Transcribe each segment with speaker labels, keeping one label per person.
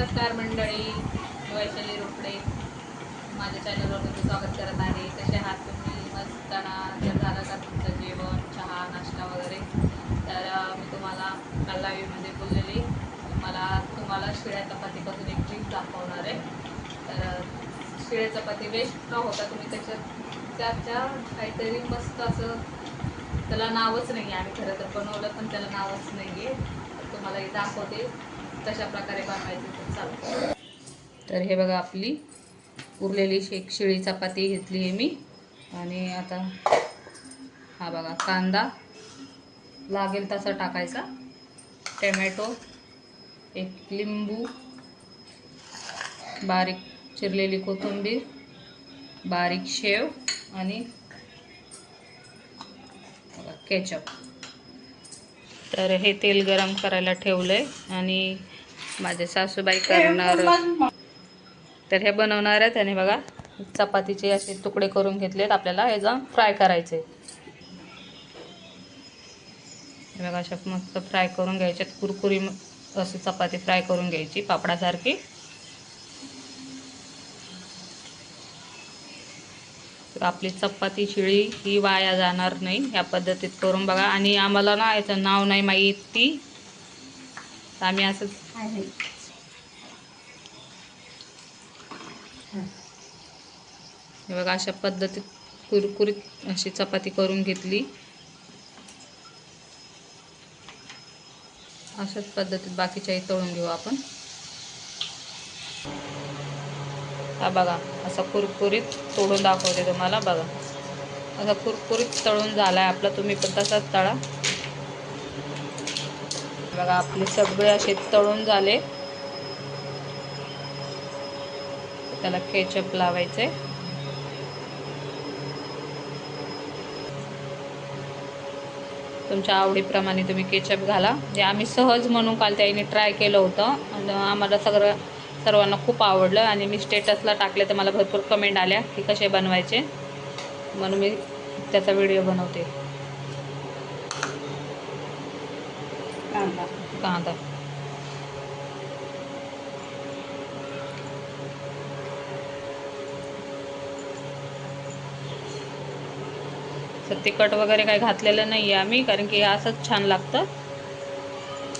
Speaker 1: नमस्कार मंडळी वैशाली रोकडे. माझ्या चॅनलवर तुमचं स्वागत करत आहे. कसे आहात तुम्ही? मस्त ना? जर झालं का तुमचं जेवण चहा नाश्ता वगैरे? तर मी तुम्हाला काल लाईव्हमध्ये बोललेली. मला तुम्हाला शिळ्या चपातीपासून एक ट्रीप दाखवणार आहे. तर शिळ्या चपाती वेस्ट न होता तुम्ही त्याच्यात? त्याच्या काहीतरी मस्त असं त्याला नावच नाही आहे आम्ही खरं तर बनवलं पण त्याला नावच नाही आहे तुम्हाला हे दाखवते. तशा प्रकारे बनवायचे चालतं. तर हे बघा आपली उरलेली शेक शिळी चपाती घेतली आहे मी. आणि आता हा बघा कांदा लागेल तसा टाकायचा. टमॅटो एक लिंबू बारीक चिरलेली कोथिंबीर बारीक शेव आणि बघा केचप. तर हे तेल गरम करायला ठेवलंय आणि माझे सासूबाई करणार तर हे बनवणार आहेत आणि बघा चपातीचे असे तुकडे करून घेतलेत आपल्याला. हे जाऊन फ्राय करायचे. बघा अशा मस्त फ्राय करून घ्यायच्यात कुरकुरी अशी चपाती फ्राय करून घ्यायची पापडासारखी. आपली चपाती शिळी ही वाया जाणार नाही या पद्धतीत करून बघा. आणि आम्हाला ना याचं नाव नाही माहिती तर आम्ही असंच हे बघा अशा पद्धतीत कुरकुरीत अशी चपाती करून घेतली. अशाच पद्धतीत बाकीच्याही तळून घेऊ आपण. हा बघा असा कुरकुरीत तोडून दाखवते तुम्हाला बघा. असा कुरकुरीत तळून झालाय आपला तुम्ही पण तसाच तळा. बघा आपले सगळे असे तळून झाले. त्याला केचप लावायचे. तुमच्या आवडीप्रमाणे तुम्ही केचप घाला. जे आम्ही सहज म्हणून काल त्याने ट्राय केलं होतं. आणि आम्हाला सगळं सर्वांना खूप आवडलं आणि मी स्टेटसला टाकले तर मला भरपूर कमेंट आल्या की कसे बनवायचे. म्हणून मी त्याचा व्हिडिओ बनवते. कांदा. तर तिखट वगैरे काही घातलेलं नाही आहे आम्ही कारण की असंच छान लागतं.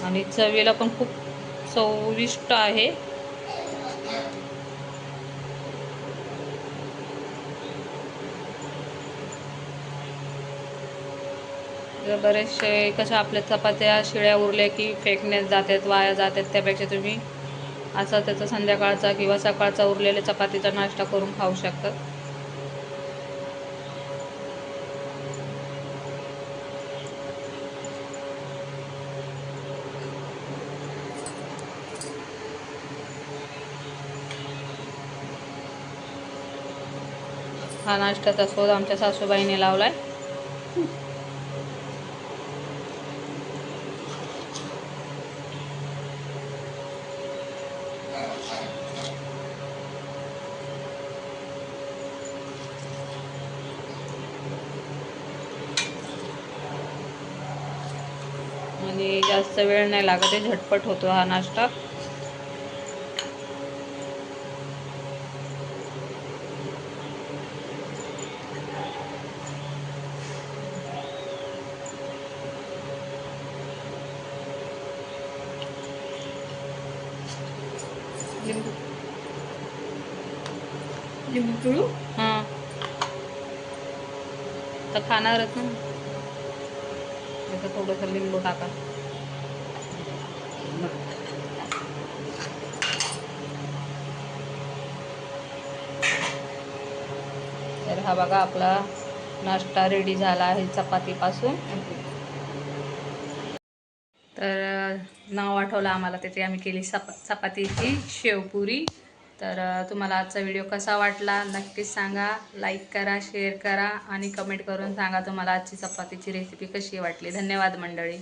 Speaker 1: आणि चवीला पण खूप चविष्ट आहे. बरेचसे कशा आपल्या चपात्या शिळ्या उरल्या की फेकण्यात जातात वाया जातात त्यापेक्षा तुम्ही असं त्याचा संध्याकाळचा किंवा सकाळचा उरलेल्या चपातीचा नाश्ता करून खाऊ शकतात हा नाश्त्याचा शोध आमच्या सासूबाईने लावलाय. आणि जास्त वेळ नाही लागत आहे झटपट होतो हा नाश्ता. लिंबू.
Speaker 2: लिंबू पिळू?
Speaker 1: हां. तर खाणारच ना. त्याचं थोडंसं लिंबू टाका. तर हा बघा आपला नाश्ता रेडी झाला आहे चपातीपासून. तर नाव आठवलं आम्हाला त्याची आम्ही केली चपा चपातीची शेवपुरी. तर तुम्हाला आजचा व्हिडिओ कसा वाटला नक्कीच सांगा. लाईक करा शेअर करा आणि कमेंट करून सांगा तुम्हाला आजची चपातीची रेसिपी कशी वाटली. धन्यवाद मंडळी.